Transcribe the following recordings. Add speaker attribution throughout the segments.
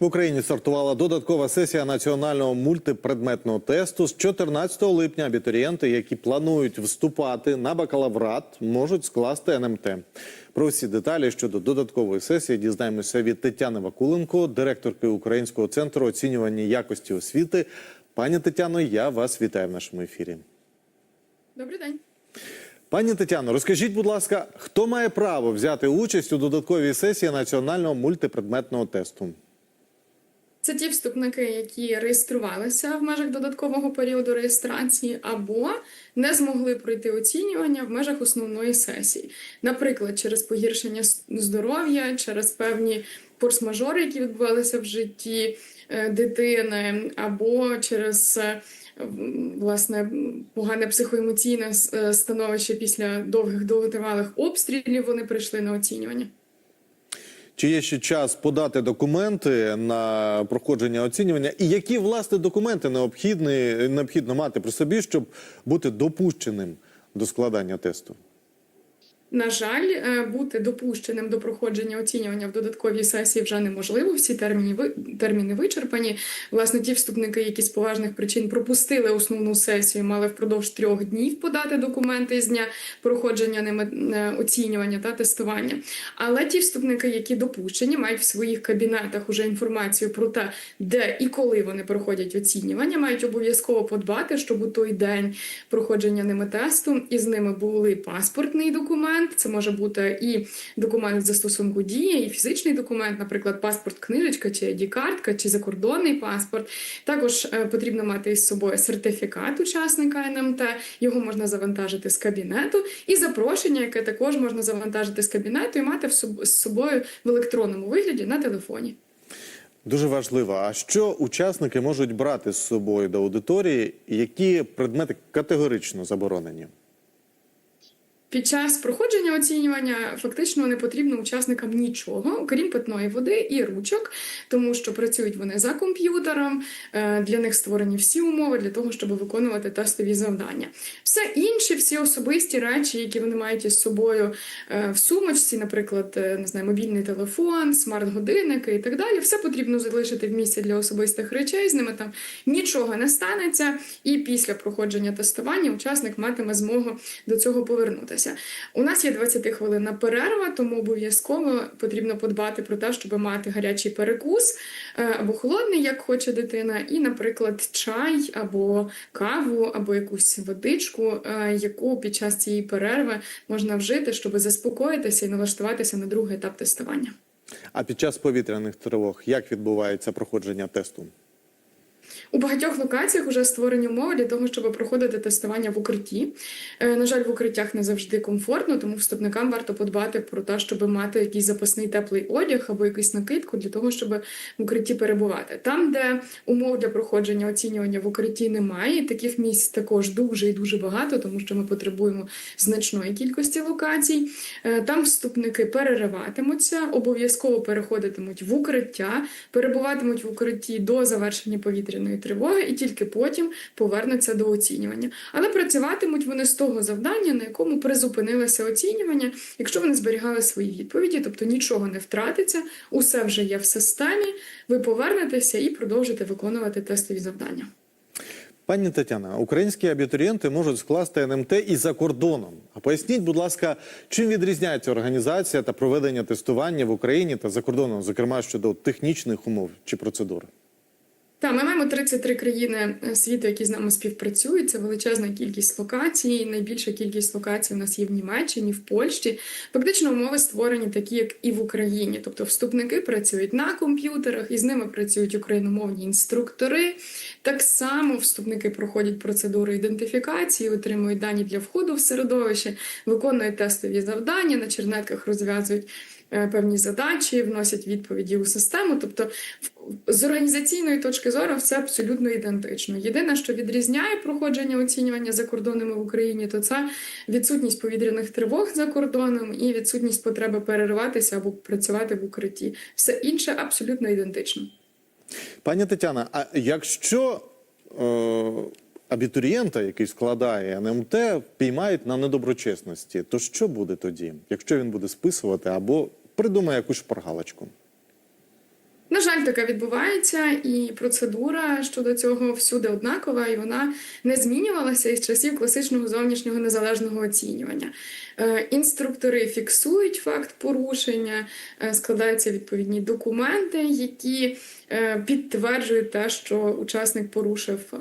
Speaker 1: В Україні стартувала додаткова сесія національного мультипредметного тесту. З 14 липня абітурієнти, які планують вступати на бакалаврат, можуть скласти НМТ. Про всі деталі щодо додаткової сесії дізнаємося від Тетяни Вакуленко, директорки Українського центру оцінювання якості освіти. Пані Тетяно, я вас вітаю в нашому ефірі.
Speaker 2: Добрий день.
Speaker 1: Пані Тетяно, розкажіть, будь ласка, хто має право взяти участь у додатковій сесії національного мультипредметного тесту?
Speaker 2: Це ті вступники, які реєструвалися в межах додаткового періоду реєстрації, або не змогли пройти оцінювання в межах основної сесії, наприклад, через погіршення здоров'я, через певні форс-мажори, які відбувалися в житті е, дитини, або через е, власне погане психоемоційне е, становище після довгих довготривалих обстрілів. Вони прийшли на оцінювання.
Speaker 1: Чи є ще час подати документи на проходження оцінювання? І які власне документи необхідні, необхідно мати при собі, щоб бути допущеним до складання тесту?
Speaker 2: На жаль, е, бути допущеним до проходження оцінювання в додатковій сесії вже неможливо. Всі терміни терміни вичерпані. Власне, ті вступники, які з поважних причин пропустили основну сесію, мали впродовж трьох днів подати документи з дня проходження ними е, оцінювання та тестування. Але ті вступники, які допущені, мають в своїх кабінетах уже інформацію про те, де і коли вони проходять оцінювання, мають обов'язково подбати, щоб у той день проходження ними тесту із ними були паспортний документ. Це може бути і документ застосунку дії, і фізичний документ, наприклад, паспорт, книжечка чи ID-картка, чи закордонний паспорт. Також е, потрібно мати із собою сертифікат учасника НМТ. Його можна завантажити з кабінету, і запрошення, яке також можна завантажити з кабінету і мати з собою в електронному вигляді на телефоні.
Speaker 1: Дуже важливо. А що учасники можуть брати з собою до аудиторії? Які предмети категорично заборонені?
Speaker 2: Під час проходження оцінювання фактично не потрібно учасникам нічого, окрім питної води і ручок, тому що працюють вони за комп'ютером. е, Для них створені всі умови для того, щоб виконувати тестові завдання. Все інше, всі особисті речі, які вони мають із собою е, в сумочці, наприклад, е, не знаю, мобільний телефон, смарт-годинники і так далі. Все потрібно залишити в місці для особистих речей. З ними там нічого не станеться. І після проходження тестування учасник матиме змогу до цього повернутися. У нас є 20 хвилинна перерва, тому обов'язково потрібно подбати про те, щоб мати гарячий перекус е, або холодний, як хоче дитина, і, наприклад, чай або каву, або якусь водичку, е, яку під час цієї перерви можна вжити, щоб заспокоїтися і налаштуватися на другий етап тестування.
Speaker 1: А під час повітряних тривог як відбувається проходження тесту?
Speaker 2: У багатьох локаціях вже створені умови для того, щоб проходити тестування в укритті. Е, На жаль, в укриттях не завжди комфортно, тому вступникам варто подбати про те, щоб мати якийсь запасний теплий одяг або якусь накидку для того, щоб в укритті перебувати. Там, де умов для проходження оцінювання в укритті немає, таких місць також дуже і дуже багато, тому що ми потребуємо значної кількості локацій. Е, Там вступники перериватимуться, обов'язково переходитимуть в укриття, перебуватимуть в укритті до завершення повітряної тривоги і тільки потім повернуться до оцінювання. Але працюватимуть вони з того завдання, на якому призупинилося оцінювання, якщо вони зберігали свої відповіді, тобто нічого не втратиться, усе вже є в системі. Ви повернетеся і продовжите виконувати тестові завдання.
Speaker 1: Пані Тетяна, українські абітурієнти можуть скласти НМТ і за кордоном. А поясніть, будь ласка, чим відрізняється організація та проведення тестування в Україні та за кордоном, зокрема щодо технічних умов чи процедур?
Speaker 2: Так, ми маємо 33 країни е, світу, які з нами співпрацюють. Це величезна кількість локацій. Найбільша кількість локацій у нас є в Німеччині, в Польщі. Фактично, умови створені такі, як і в Україні. Тобто, вступники працюють на комп'ютерах, і з ними працюють україномовні інструктори. Так само вступники проходять процедуру ідентифікації, отримують дані для входу в середовище, виконують тестові завдання, на чернетках розв'язують певні задачі, вносять відповіді у систему. Тобто, з організаційної точки зору все абсолютно ідентично. Єдине, що відрізняє проходження оцінювання за кордонами в Україні, то це відсутність повітряних тривог за кордоном і відсутність потреби перериватися або працювати в укритті. Все інше абсолютно ідентично.
Speaker 1: Пані Тетяна, а якщо е, абітурієнта, який складає НМТ, піймають на недоброчесності, то що буде тоді, якщо він буде списувати або придумає якусь шпаргалочку?
Speaker 2: На жаль, таке відбувається, і процедура щодо цього всюди однакова, і вона не змінювалася із часів класичного зовнішнього незалежного оцінювання. Е, Інструктори фіксують факт порушення, е, складаються відповідні документи, які е, підтверджують те, що учасник порушив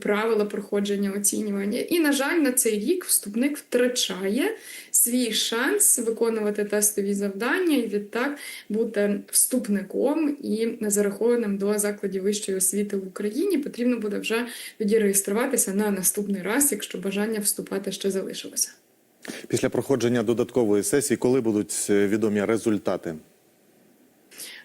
Speaker 2: правила проходження оцінювання. І, на жаль, на цей рік вступник втрачає свій шанс виконувати тестові завдання і відтак бути вступником і зарахованим до закладів вищої освіти в Україні. Потрібно буде вже тоді реєструватися на наступний раз, якщо бажання вступати ще залишилося.
Speaker 1: Після проходження додаткової сесії, коли будуть е, відомі результати?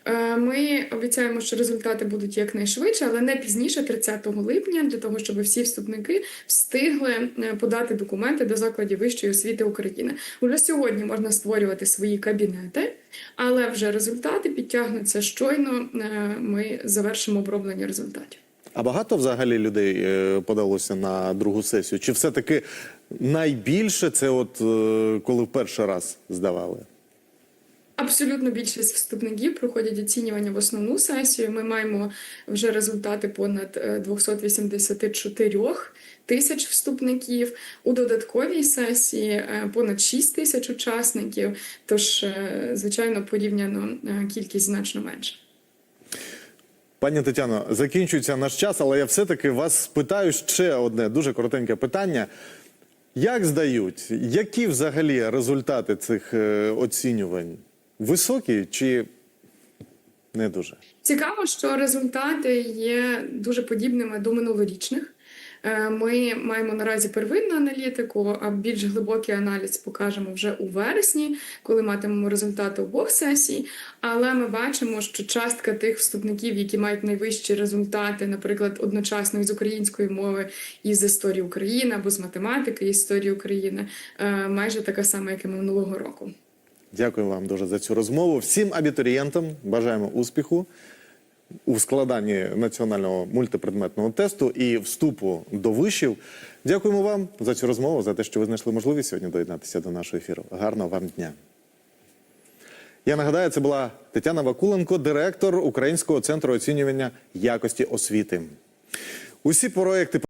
Speaker 2: Е, Ми обіцяємо, що результати будуть якнайшвидше, але не пізніше 30 липня, для того, щоб всі вступники встигли е, подати документи до закладів вищої освіти України. Уже сьогодні можна створювати свої кабінети, але вже результати підтягнуться щойно. е, Ми завершимо оброблення результатів.
Speaker 1: А багато взагалі людей е, подалося на другу сесію? Чи все-таки найбільше це от е, коли в перший раз здавали?
Speaker 2: Абсолютно більшість вступників проходять оцінювання в основну сесію. Ми маємо вже результати понад е, 284 тисяч вступників. У додатковій сесії е, понад 6 тисяч учасників. Тож, е, звичайно, порівняно е, кількість значно менша.
Speaker 1: Пані Тетяно, закінчується наш час, але я все-таки вас спитаю ще одне дуже коротеньке питання. Як здають, які взагалі результати цих е, оцінювань? Високі чи не дуже?
Speaker 2: Цікаво, що результати є дуже подібними до минулорічних. Е, Ми маємо наразі первинну аналітику, а більш глибокий аналіз покажемо вже у вересні, коли матимемо результати обох сесій. Але ми бачимо, що частка тих вступників, які мають найвищі результати, наприклад, одночасно із української мови і з історії України або з математики і історії України, е, майже така сама, як і минулого року.
Speaker 1: Дякую вам дуже за цю розмову. Всім абітурієнтам бажаємо успіху у складанні національного мультипредметного тесту і вступу до вишів. Дякуємо вам за цю розмову, за те, що ви знайшли можливість сьогодні доєднатися до нашого ефіру. Гарного вам дня. Я нагадаю, це була Тетяна Вакуленко, директор Українського центру оцінювання якості освіти. Усі проекти